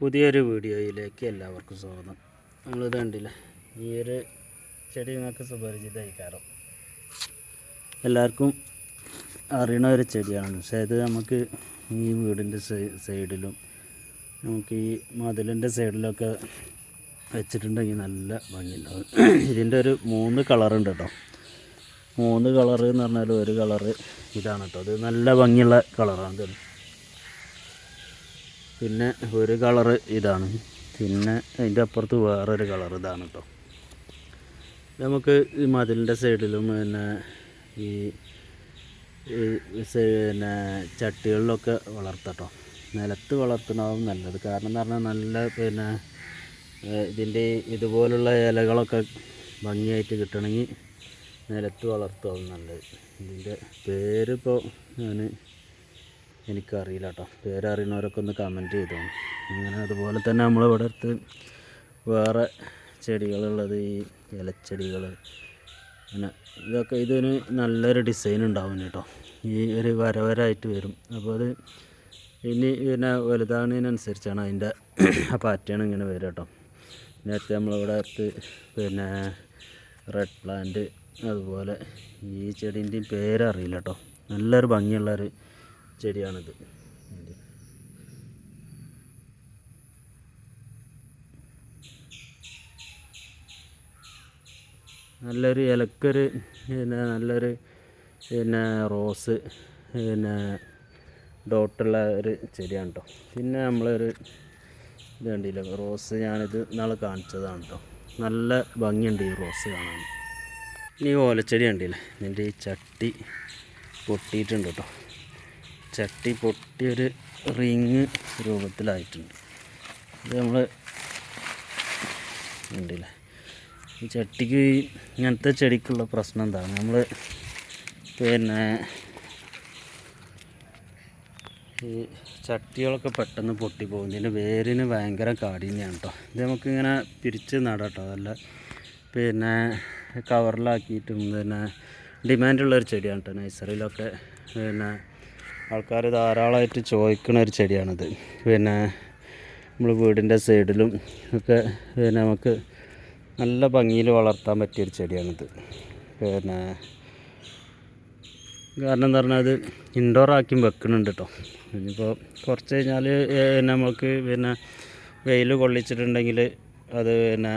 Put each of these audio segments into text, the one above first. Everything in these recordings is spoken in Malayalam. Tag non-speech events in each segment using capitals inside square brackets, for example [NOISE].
പുതിയൊരു വീഡിയോയിലേക്ക് എല്ലാവർക്കും സ്വാഗതം. നമ്മളിത് കണ്ടില്ല? ഈ ഒരു ചെടി നിങ്ങൾക്ക് സുപരിചിതമായി കാരണം എല്ലാവർക്കും അറിയണ ഒരു ചെടിയാണ്. പക്ഷേ ഇത് നമുക്ക് ഈ വീടിന്റെ സൈഡിലും നമുക്ക് ഈ മതിലിന്റെ സൈഡിലൊക്കെ വെച്ചിട്ടുണ്ടെങ്കിൽ നല്ല ഭംഗിയുണ്ടാവും ഇതിന്റെ ഒരു മൂന്ന് കളറുണ്ട് കേട്ടോ. മൂന്ന് കളറ് എന്ന് പറഞ്ഞാൽ ഒരു കളറ് ഇതാണ് കേട്ടോ. അത് നല്ല ഭംഗിയുള്ള കളറാണ് ഇത്. പിന്നെ ഒരു കളറ് ഇതാണ്. പിന്നെ അതിന്റെ അപ്പുറത്ത് വേറൊരു കളർ ഇതാണ് കേട്ടോ നമുക്ക് ഈ മതിലിന്റെ സൈഡിലും പിന്നെ ഈ പിന്നെ ചട്ടികളിലൊക്കെ വളർത്തട്ടോ നിലത്ത് വളർത്തണതും നല്ലത്. കാരണം എന്ന് പറഞ്ഞാൽ നല്ല പിന്നെ ഇതിന്റെ ഇതുപോലുള്ള ഇലകളൊക്കെ ഭംഗിയായിട്ട് കിട്ടണമെങ്കിൽ നിലത്ത് വളർത്തുക നല്ലത്. ഇതിന്റെ പേരിപ്പോൾ ഞാൻ എനിക്കറിയില്ല കേട്ടോ പേരറിയുന്നവരൊക്കെ ഒന്ന് കമന്റ് ചെയ്തോ. ഇങ്ങനെ അതുപോലെ തന്നെ നമ്മളിവിടെ അടുത്ത് വേറെ ചെടികളുള്ളത് ഈ ഇലച്ചെടികൾ പിന്നെ ഇതൊക്കെ ഇതിന് നല്ലൊരു ഡിസൈൻ ഉണ്ടാവും കേട്ടോ. ഈ ഒരു വരവരായിട്ട് വരും. അപ്പോൾ അത് ഇനി പിന്നെ വലുതാവുന്നതിനനുസരിച്ചാണ് അതിന്റെ പാറ്റേൺ ഇങ്ങനെ വരിക കേട്ടോ. നേരത്തെ നമ്മളിവിടെ അടുത്ത് പിന്നെ റെഡ് പ്ലാന്റ് അതുപോലെ ഈ ചെടീന്റെയും പേരറിയില്ല കേട്ടോ. നല്ലൊരു ഭംഗിയുള്ളൊരു ചെടിയാണിത്. നല്ലൊരു ഇലക്കൊരു പിന്നെ നല്ലൊരു പിന്നെ റോസ് പിന്നെ ഡോട്ടുള്ള ഒരു ചെടിയാണ് കേട്ടോ പിന്നെ നമ്മളൊരു ഇത് കണ്ടില്ല റോസ് ഞാനിത് നാളെ കാണിച്ചതാണ് കേട്ടോ നല്ല ഭംഗിയുണ്ട് ഈ റോസ് കാണാൻ. ഈ ഓലച്ചെടി കണ്ടില്ലേ ഇതിന്റെ ഈ ചട്ടി പൊട്ടിയിട്ടുണ്ട് കേട്ടോ ചട്ടി പൊട്ടിയൊരു റിങ് രൂപത്തിലായിട്ടുണ്ട്. ഇത് നമ്മൾ ഉണ്ടല്ലേ ഈ ചട്ടിക്ക് ഇങ്ങനത്തെ ചെടിക്കുള്ള പ്രശ്നം എന്താണ്? നമ്മൾ പിന്നെ ഈ ചട്ടികളൊക്കെ പെട്ടെന്ന് പൊട്ടിപ്പോകും. ഇതിന്റെ വേരിന് ഭയങ്കര കാഠിന്യമാണ് കേട്ടോ ഇത് നമുക്കിങ്ങനെ പിരിച്ച് നടാം കേട്ടോ അതല്ല പിന്നെ കവറിലാക്കിയിട്ടും പിന്നെ ഡിമാൻഡുള്ളൊരു ചെടിയാണ് കേട്ടോ നഴ്സറിയിലൊക്കെ പിന്നെ ആൾക്കാർ ധാരാളമായിട്ട് ചോദിക്കുന്ന ഒരു ചെടിയാണിത്. പിന്നെ നമ്മൾ വീടിന്റെ സൈഡിലും ഒക്കെ പിന്നെ നമുക്ക് നല്ല ഭംഗിയിൽ വളർത്താൻ പറ്റിയൊരു ചെടിയാണിത്. പിന്നെ കാരണം എന്താ പറഞ്ഞാൽ അത് ഇൻഡോർ ആക്കി വെക്കുന്നുണ്ട് കേട്ടോ ഇനിയിപ്പോൾ കുറച്ച് കഴിഞ്ഞാൽ നമുക്ക് പിന്നെ വെയിൽ കൊള്ളിച്ചിട്ടുണ്ടെങ്കിൽ അത് പിന്നെ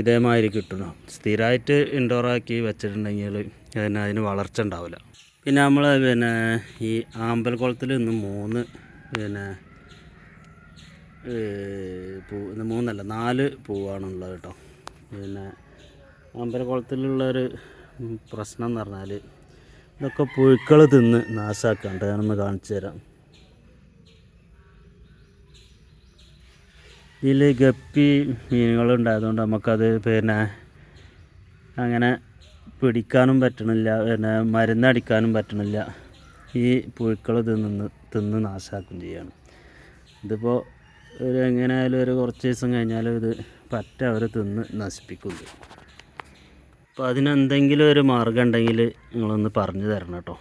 ഇതേമാതിരി കിട്ടണം. സ്ഥിരമായിട്ട് ഇൻഡോറാക്കി വെച്ചിട്ടുണ്ടെങ്കിൽ പിന്നെ അതിന് വളർച്ച ഉണ്ടാവില്ല. പിന്നെ നമ്മൾ പിന്നെ ഈ ആമ്പൽക്കുളത്തിൽ നിന്ന് മൂന്ന് പിന്നെ പൂ മൂന്നല്ല നാല് പൂവാണുള്ളത് കേട്ടോ. പിന്നെ അമ്പലക്കുളത്തിലുള്ളൊരു പ്രശ്നം എന്ന് പറഞ്ഞാൽ ഇതൊക്കെ പുഴുക്കൾ തിന്ന് നാശാക്കാണ്ട് ഞാനൊന്ന് കാണിച്ചു തരാം. ഇതിൽ ഗപ്പി മീനുകളുണ്ടായതുകൊണ്ട് നമുക്കത് പിന്നെ അങ്ങനെ പിടിക്കാനും പറ്റണില്ല പിന്നെ മരുന്നടിക്കാനും പറ്റണില്ല. ഈ പുഴുക്കൾ തിന്ന് തിന്ന് നാശാക്കും ചെയ്യാണ്. ഇതിപ്പോൾ ഒരു എങ്ങനെയായാലും ഒരു കുറച്ച് ദിവസം കഴിഞ്ഞാലും ഇത് പറ്റ അവർ തിന്ന് നശിപ്പിക്കുന്നു അപ്പോൾ അതിനെന്തെങ്കിലും ഒരു മാർഗം ഉണ്ടെങ്കിൽ നിങ്ങളൊന്ന് പറഞ്ഞു തരണം കേട്ടോ.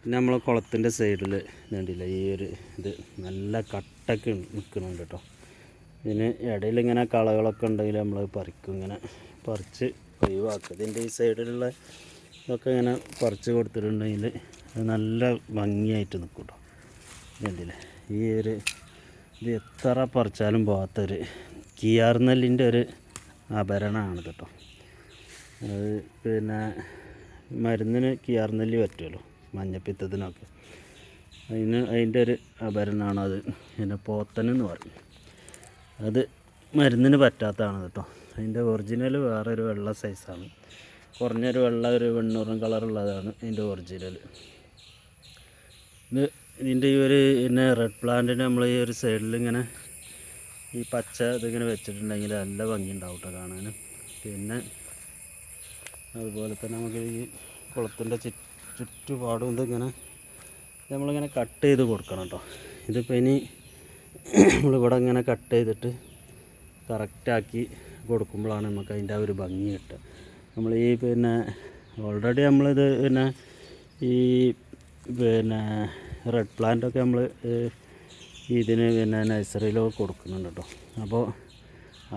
പിന്നെ നമ്മൾ കുളത്തിന്റെ സൈഡിൽ വേണ്ടിയില്ല ഈ ഒരു ഇത് നല്ല കട്ടൊക്കെ നിൽക്കുന്നുണ്ട് കേട്ടോ. ഇതിന് ഇടയിൽ ഇങ്ങനെ കളകളൊക്കെ ഉണ്ടെങ്കിൽ നമ്മൾ പറിക്കും ഇങ്ങനെ പറിച്ച് ഒഴിവാക്കുക. ഇതിന്റെ ഈ സൈഡിലുള്ള ഇതൊക്കെ ഇങ്ങനെ പറിച്ച് കൊടുത്തിട്ടുണ്ടെങ്കിൽ അത് നല്ല ഭംഗിയായിട്ട് നിൽക്കും കേട്ടോ കണ്ടില്ലേ? ഈ ഒരു ഇത് എത്ര പറിച്ചാലും പോകാത്തൊരു കിയാർനെല്ലിന്റെ ഒരു ആഭരണമാണ് കേട്ടോ അത് പിന്നെ മരുന്നിന് കിയാർനെല്ലി പറ്റുമല്ലോ? മഞ്ഞപ്പിത്തത്തിനൊക്കെ. അതിന് അതിന്റെ ഒരു ആഭരണമാണ് അത്. പിന്നെ പോത്തനെന്ന് പറയും. അത് മരുന്നിന് പറ്റാത്തതാണ് കേട്ടോ അതിന്റെ ഒറിജിനൽ വേറൊരു വെള്ള സൈസാണ് കുറഞ്ഞൊരു വെള്ള ഒരു വെണ്ണൂറും കളറുള്ളതാണ് അതിന്റെ ഒറിജിനൽ ഇത് ഇതിന്റെ ഈ ഒരു പിന്നെ റെഡ് പ്ലാന്റിന് നമ്മൾ ഈ ഒരു സൈഡിൽ ഇങ്ങനെ ഈ പച്ച ഇതിങ്ങനെ വെച്ചിട്ടുണ്ടെങ്കിൽ നല്ല ഭംഗി ഉണ്ടാവും കേട്ടോ കാണാൻ. പിന്നെ അതുപോലെ തന്നെ നമുക്ക് ഈ കുളത്തിന്റെ ചു ചുറ്റുപാടും ഇതിങ്ങനെ നമ്മളിങ്ങനെ കട്ട് ചെയ്ത് കൊടുക്കണം കേട്ടോ ഇതിപ്പോൾ ഇനി [CLEARS THROAT] നമ്മളിവിടെ ഇങ്ങനെ കട്ട് ചെയ്തിട്ട് കറക്റ്റാക്കി കൊടുക്കുമ്പോഴാണ് നമുക്ക് അതിന്റെ ആ ഒരു ഭംഗി കിട്ടുക. നമ്മൾ ഈ പിന്നെ ഓൾറെഡി നമ്മളിത് പിന്നെ ഈ പിന്നെ റെഡ് പ്ലാന്റൊക്കെ നമ്മൾ ഇതിന് പിന്നെ നഴ്സറിയിലൊക്കെ കൊടുക്കുന്നുണ്ട് കേട്ടോ അപ്പോൾ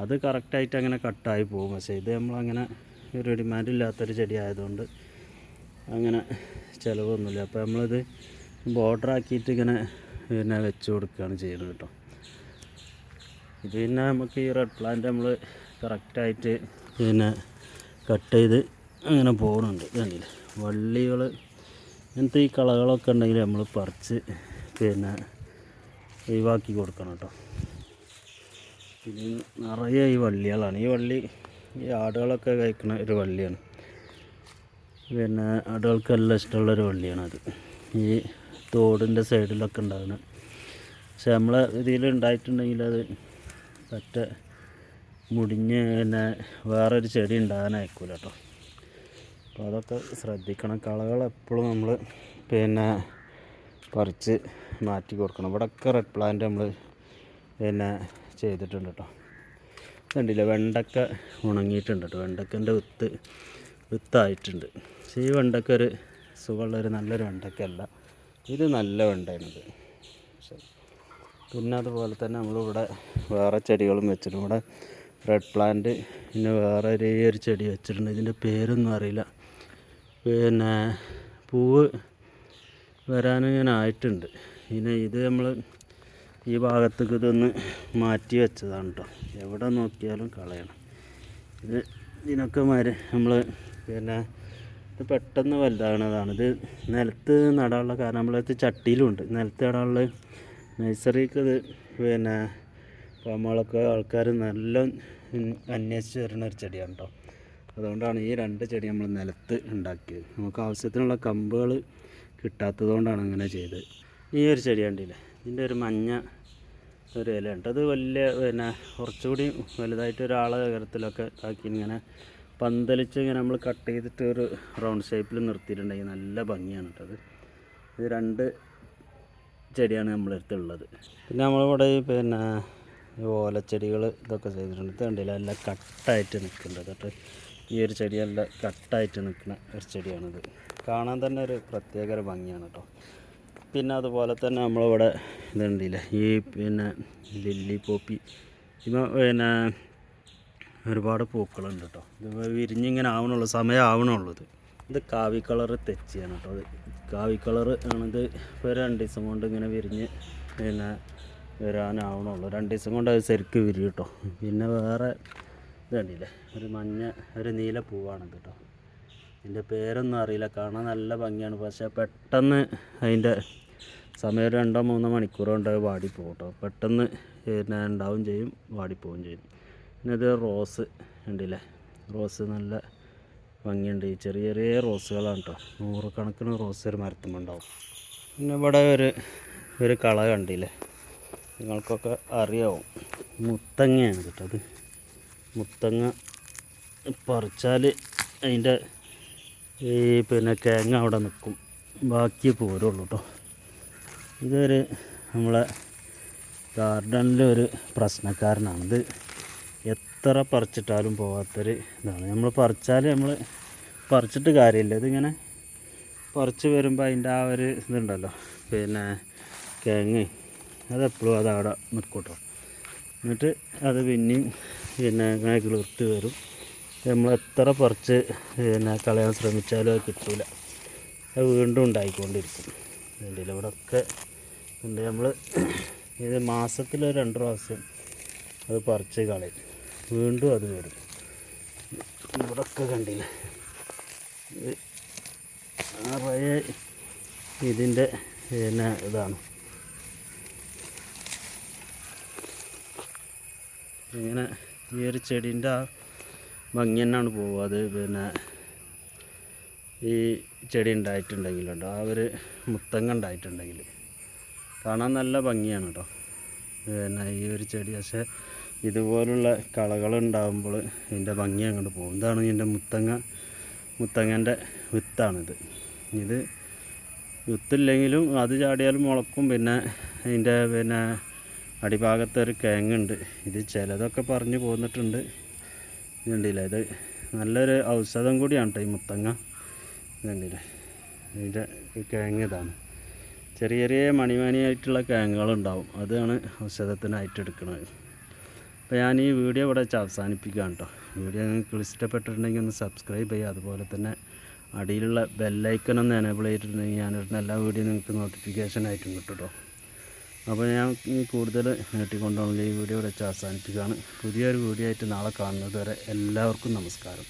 അത് കറക്റ്റായിട്ട് അങ്ങനെ കട്ടായി പോകും. പക്ഷേ ഇത് നമ്മളങ്ങനെ ഒരു ഡിമാൻഡ് ഇല്ലാത്തൊരു ചെടി ആയതുകൊണ്ട് അങ്ങനെ ചിലവൊന്നുമില്ല. അപ്പോൾ നമ്മളിത് ബോർഡർ ആക്കിയിട്ട് ഇങ്ങനെ പിന്നെ വെച്ച് കൊടുക്കുകയാണ് ചെയ്യുന്നത് കേട്ടോ ഇത് പിന്നെ നമുക്ക് ഈ റെഡ് പ്ലാന്റ് നമ്മൾ കറക്റ്റായിട്ട് പിന്നെ കട്ട് ചെയ്ത് അങ്ങനെ പോകുന്നുണ്ട്. ഇതാണെങ്കിൽ വള്ളികൾ ഇങ്ങനത്തെ ഈ കളകളൊക്കെ ഉണ്ടെങ്കിൽ നമ്മൾ പറിച്ച് പിന്നെ ഒഴിവാക്കി കൊടുക്കണം കേട്ടോ. പിന്നെ നിറയെ ഈ വള്ളികളാണ്. ഈ വള്ളി ഈ ആടുകളൊക്കെ കഴിക്കുന്ന ഒരു വള്ളിയാണ്. പിന്നെ ആടുകൾക്കെല്ലാം ഇഷ്ടമുള്ളൊരു വള്ളിയാണത് ഈ തോടിന്റെ സൈഡിലൊക്കെ ഉണ്ടാകുന്നത് പക്ഷെ നമ്മളെ ഇതിൽ ഉണ്ടായിട്ടുണ്ടെങ്കിൽ അത് പറ്റ മുടിഞ്ഞ് പിന്നെ വേറൊരു ചെടി ഉണ്ടാകാനായിക്കൂല കേട്ടോ അപ്പോൾ അതൊക്കെ ശ്രദ്ധിക്കണം. കളകൾ എപ്പോഴും നമ്മൾ പിന്നെ പറിച്ച് മാറ്റി കൊടുക്കണം. ഇവിടെയൊക്കെ റെഡ് പ്ലാന്റ് നമ്മൾ പിന്നെ ചെയ്തിട്ടുണ്ട് കേട്ടോ കണ്ടില്ല? വെണ്ടക്ക ഉണങ്ങിയിട്ടുണ്ട് കേട്ടോ വെണ്ടക്കന്റെ വിത്ത് വിത്തായിട്ടുണ്ട്. പക്ഷേ ഈ വെണ്ടക്ക ഒരു സുഖമുള്ളൊരു നല്ലൊരു വെണ്ടക്കല്ല ഇത് നല്ല വെണ്ടയാണിത്. പിന്നെ അതുപോലെ തന്നെ നമ്മളിവിടെ വേറെ ചെടികളും വെച്ചിട്ടുണ്ട്. ഇവിടെ റെഡ് പ്ലാന്റ് പിന്നെ വേറെ ഒരേ ഒരു ചെടി വെച്ചിട്ടുണ്ട്. ഇതിന്റെ പേരൊന്നും അറിയില്ല. പിന്നെ പൂവ് വരാനിങ്ങനെ ആയിട്ടുണ്ട്. പിന്നെ ഇത് നമ്മൾ ഈ ഭാഗത്തേക്ക് ഇതൊന്ന് മാറ്റി വെച്ചതാണ് കേട്ടോ എവിടെ നോക്കിയാലും കളയണം. ഇത് ഇതിനൊക്കെ മര നമ്മൾ പിന്നെ ഇത് പെട്ടെന്ന് വലുതാകുന്നതാണ്. ഇത് നിലത്ത് നടാനുള്ള കാരണം നമ്മളത് ചട്ടിയിലുണ്ട്. നിലത്ത് നടാനുള്ള നഴ്സറിക്ക് ഇത് പിന്നെ നമ്മളൊക്കെ ആൾക്കാർ നല്ല അന്വേഷിച്ച് വരുന്ന ഒരു ചെടിയാണ് കേട്ടോ അതുകൊണ്ടാണ് ഈ രണ്ട് ചെടി നമ്മൾ നിലത്ത് ഉണ്ടാക്കിയത്. നമുക്ക് ആവശ്യത്തിനുള്ള കമ്പുകൾ കിട്ടാത്തതുകൊണ്ടാണ് അങ്ങനെ ചെയ്തത് ഈ ഒരു ചെടി കണ്ടില്ലേ? ഇതിന്റെ ഒരു മഞ്ഞ ഒരു ഇല ഉണ്ട്. അത് വലിയ പിന്നെ കുറച്ചുകൂടി വലുതായിട്ട് ഒരാളെ ഉയരത്തിലൊക്കെ ആക്കി ഇങ്ങനെ പന്തലിച്ച് ഇങ്ങനെ നമ്മൾ കട്ട് ചെയ്തിട്ട് ഒരു റൗണ്ട് ഷേപ്പിൽ നിർത്തിയിട്ടുണ്ടെങ്കിൽ നല്ല ഭംഗിയാണ് കേട്ടത് ഇത് രണ്ട് ചെടിയാണ് നമ്മളെ അടുത്തുള്ളത്. പിന്നെ നമ്മളിവിടെ പിന്നെ ഓലച്ചെടികൾ ഇതൊക്കെ ചെയ്തിട്ടുണ്ട്. ഇത് കണ്ടില്ല? എല്ലാം കട്ടായിട്ട് നിൽക്കുന്നുണ്ട്. കേട്ടോ ഈ ഒരു ചെടി കട്ടായിട്ട് നിൽക്കുന്ന ഒരു ചെടിയാണിത്. കാണാൻ തന്നെ ഒരു പ്രത്യേക ഒരു ഭംഗിയാണ് കേട്ടോ. പിന്നെ അതുപോലെ തന്നെ നമ്മളിവിടെ ഇതുണ്ടല്ലേ ഈ പിന്നെ ലില്ലി പോപ്പി. ഇവ പിന്നെ ഒരുപാട് പൂക്കളുണ്ട് കേട്ടോ. ഇത് വിരിഞ്ഞിങ്ങനെ ആവണുള്ളൂ. സമയം ആവണുള്ളൂ ഇത്. ഇത് കാവി കളറ് തെച്ചിയാണ് കേട്ടോ. കാവി കളറ് ആണിത്. ഇപ്പോൾ രണ്ട് ദിവസം കൊണ്ട് ഇങ്ങനെ വിരിഞ്ഞ് പിന്നെ വരാനാവണുള്ളൂ. രണ്ട് ദിവസം കൊണ്ട് അത് ശരിക്ക് വിരി കേട്ടോ. പിന്നെ വേറെ ഇത് ഒരു മഞ്ഞ ഒരു നീല പൂവാണ് കേട്ടോ. ഇതിന്റെ പേരൊന്നും അറിയില്ല. കാണാൻ നല്ല ഭംഗിയാണ്. പക്ഷേ പെട്ടെന്ന് അതിന്റെ സമയം രണ്ടോ മൂന്നോ മണിക്കൂർ കൊണ്ട് വാടിപ്പോകും കേട്ടോ. പെട്ടെന്ന് പിന്നെ ഉണ്ടാവും ചെയ്യും വാടിപ്പോവും ചെയ്യും. പിന്നെ ഇത് റോസ് ഉണ്ടല്ലേ റോസ് നല്ല ഭംഗിയുണ്ട്. ഈ ചെറിയ ചെറിയ റോസുകളാണ് കേട്ടോ. നൂറുകണക്കിന് റോസ് ഒരു മരത്തുമുണ്ടാവും പിന്നെ ഇവിടെ ഒരു ഒരു കള കണ്ടില്ലേ? നിങ്ങൾക്കൊക്കെ അറിയാവും. മുത്തങ്ങയാണ് കേട്ടത് മുത്തങ്ങ പറിച്ചാൽ അതിന്റെ ഈ പിന്നെ കേങ്ങ അവിടെ നിൽക്കും. ബാക്കി പോരുള്ളൂ കേട്ടോ. ഇതൊരു നമ്മളെ ഗാർഡനിലെ ഒരു പ്രശ്നക്കാരനാണ്. ഇത് എത്ര പറിച്ചിട്ടാലും പോകാത്തൊരു ഇതാണ്. നമ്മൾ പറിച്ചാൽ നമ്മൾ പറിച്ചിട്ട് കാര്യമില്ല. ഇതിങ്ങനെ പറിച്ച് വരുമ്പോൾ അതിന്റെ ആ ഒരു ഇതുണ്ടല്ലോ. പിന്നെ കിഴങ്ങ് അതെപ്പോഴും അത് അവിടെ നിൽക്കട്ടോ. കേട്ടോ എന്നിട്ട് അത് പിന്നെയും പിന്നെ അങ്ങനെ കിളിർത്ത് വരും. നമ്മൾ എത്ര പറിച്ച് പിന്നെ കളയാൻ ശ്രമിച്ചാലും അത് കിട്ടില്ല അത് വീണ്ടും ഉണ്ടായിക്കൊണ്ടിരിക്കും. വേണ്ടിയില്ല ഇവിടെ ഒക്കെ ഉണ്ട് നമ്മൾ ഇത് മാസത്തിൽ രണ്ട് പ്രാവശ്യം അത് പറിച്ച് കളയും. വീണ്ടും അത് വരും. ഇവിടെ കണ്ടില്ല? നിറയെ ഇതിന്റെ പിന്നെ ഇതാണ്. ഇങ്ങനെ ഈ ഒരു ചെടീന്റെ ആ ഭംഗി തന്നെയാണ് പോവുക. അത് പിന്നെ ഈ ചെടി ഉണ്ടായിട്ടുണ്ടെങ്കിലുണ്ടോ ആ ഒരു മുത്തങ്ങ ഉണ്ടായിട്ടുണ്ടെങ്കിൽ കാണാൻ നല്ല ഭംഗിയാണ് കേട്ടോ. പിന്നെ ഈ ഒരു ചെടി പക്ഷേ ഇതുപോലുള്ള കളകൾ ഉണ്ടാകുമ്പോൾ ഇതിന്റെ ഭംഗി അങ്ങോട്ട് പോകും. ഇതാണ് ഇതിന്റെ മുത്തങ്ങ മുത്തങ്ങന്റെ വിത്താണിത്. ഇത് വിത്തില്ലെങ്കിലും അത് ചാടിയാലും മുളക്കും പിന്നെ അതിന്റെ പിന്നെ അടിഭാഗത്ത് ഒരു കിഴങ്ങുണ്ട്. ഇത് ചിലതൊക്കെ പറഞ്ഞു പോന്നിട്ടുണ്ട്. ഇതുണ്ടല്ലേ ഇത് നല്ലൊരു ഔഷധം കൂടിയാണ് കേട്ടോ ഈ മുത്തങ്ങ. ഇതുണ്ടല്ലേ ഇതിന്റെ കിഴങ്ങ് ഇതാണ്. ചെറിയ ചെറിയ മണിമണിയായിട്ടുള്ള കിഴങ്ങുകളുണ്ടാവും. അതാണ് ഔഷധത്തിനായിട്ട് എടുക്കുന്നത്. അപ്പോൾ ഞാൻ ഈ വീഡിയോ ഇവിടെ വെച്ച് അവസാനിപ്പിക്കുകയാണ് കേട്ടോ വീഡിയോ നിങ്ങൾക്ക് ഇഷ്ടപ്പെട്ടിട്ടുണ്ടെങ്കിൽ ഒന്ന് സബ്സ്ക്രൈബ് ചെയ്യുക. അതുപോലെ തന്നെ അടിയിലുള്ള ബെല്ലൈക്കൺ ഒന്ന് എനേബിൾ ചെയ്തിട്ടുണ്ടെങ്കിൽ ഞാനിടുന്ന എല്ലാ വീഡിയോ നിങ്ങൾക്ക് നോട്ടിഫിക്കേഷൻ ആയിട്ടും കിട്ടും കേട്ടോ അപ്പോൾ ഞാൻ കൂടുതൽ നീട്ടിക്കൊണ്ടുള്ള ഈ വീഡിയോ ഇവിടെ വെച്ച് അവസാനിപ്പിക്കുകയാണ്. പുതിയൊരു വീഡിയോ ആയിട്ട് നാളെ കാണുന്നത് വരെ എല്ലാവർക്കും നമസ്കാരം.